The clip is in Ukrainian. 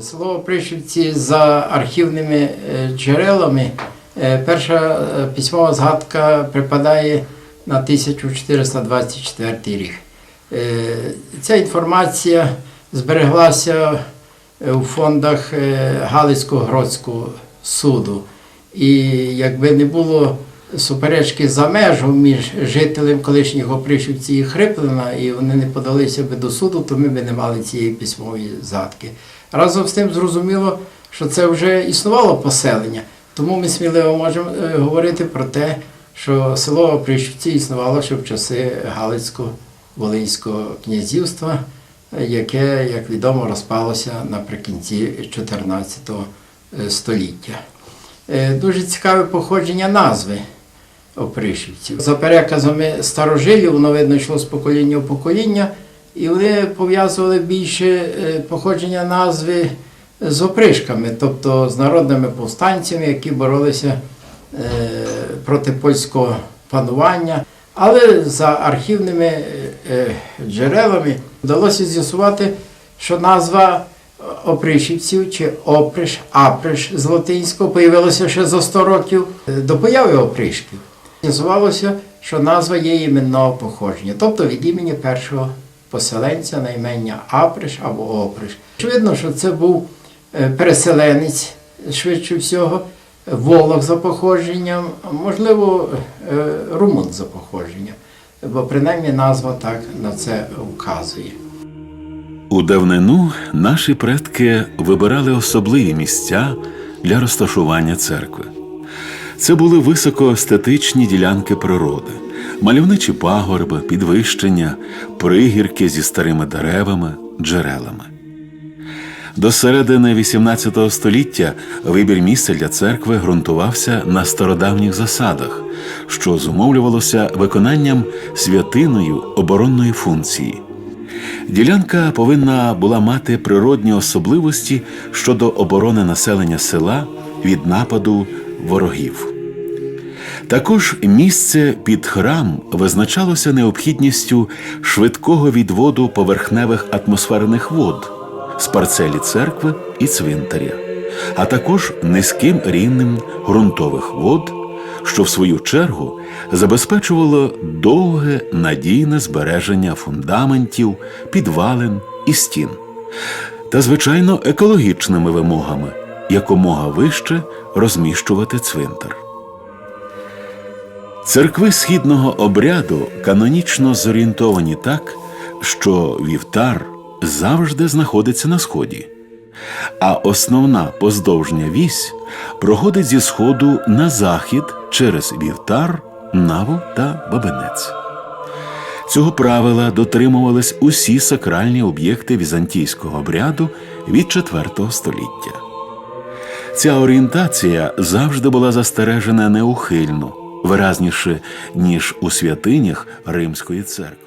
Село Опришівці за архівними е, джерелами. е, Перша е, письмова згадка припадає на 1424 рік. Е, Ця інформація збереглася е, у фондах е, Галицького Гродського суду. І якби не було суперечки за межу між жителем колишніх Опришівці і Хриплина, і вони не подалися би до суду, то ми б не мали цієї письмової згадки. Разом з тим зрозуміло, що це вже існувало поселення, тому ми сміливо можемо е, говорити про те, що село Опришівці існувало ще в часи Галицько-Волинського князівства, е, яке, як відомо, розпалося наприкінці 14 століття. Е, Дуже цікаве походження назви опришівців. За переказами старожилів, воно видно йшло з покоління в покоління, і вони пов'язували більше е, походження назви з опришками, тобто з народними повстанцями, які боролися е, проти польського панування. Але за архівними е, е, джерелами вдалося з'ясувати, що назва опришівців чи оприш, априш з латинського появилося ще за 100 років е, до появи опришків. З'ясувалося, що назва є іменного походження, тобто від імені першого поселенця на імення Априш або Оприш. Очевидно, що це був е, переселенець, швидше всього, волок за походженням, можливо, е, румун за походженням, бо принаймні назва так на це вказує. У давнину наші предки вибирали особливі місця для розташування церкви. Це були високоестетичні ділянки природи, мальовничі пагорби, підвищення, пригірки зі старими деревами, джерелами. До середини XVIII століття вибір місця для церкви ґрунтувався на стародавніх засадах, що зумовлювалося виконанням святиною оборонної функції. Ділянка повинна була мати природні особливості щодо оборони населення села від нападу ворогів. Також місце під храм визначалося необхідністю швидкого відводу поверхневих атмосферних вод з парцелі церкви і цвинтаря, а також низьким рівнем ґрунтових вод, що в свою чергу забезпечувало довге надійне збереження фундаментів, підвалин і стін, та, звичайно, екологічними вимогами якомога вище розміщувати цвинтар. Церкви східного обряду канонічно зорієнтовані так, що вівтар завжди знаходиться на сході, а основна поздовжня вісь проходить зі сходу на захід через вівтар, наву та бабинець. Цього правила дотримувались усі сакральні об'єкти візантійського обряду від IV століття. Ця орієнтація завжди була застережена неухильно, виразніше, ніж у святинях Римської церкви.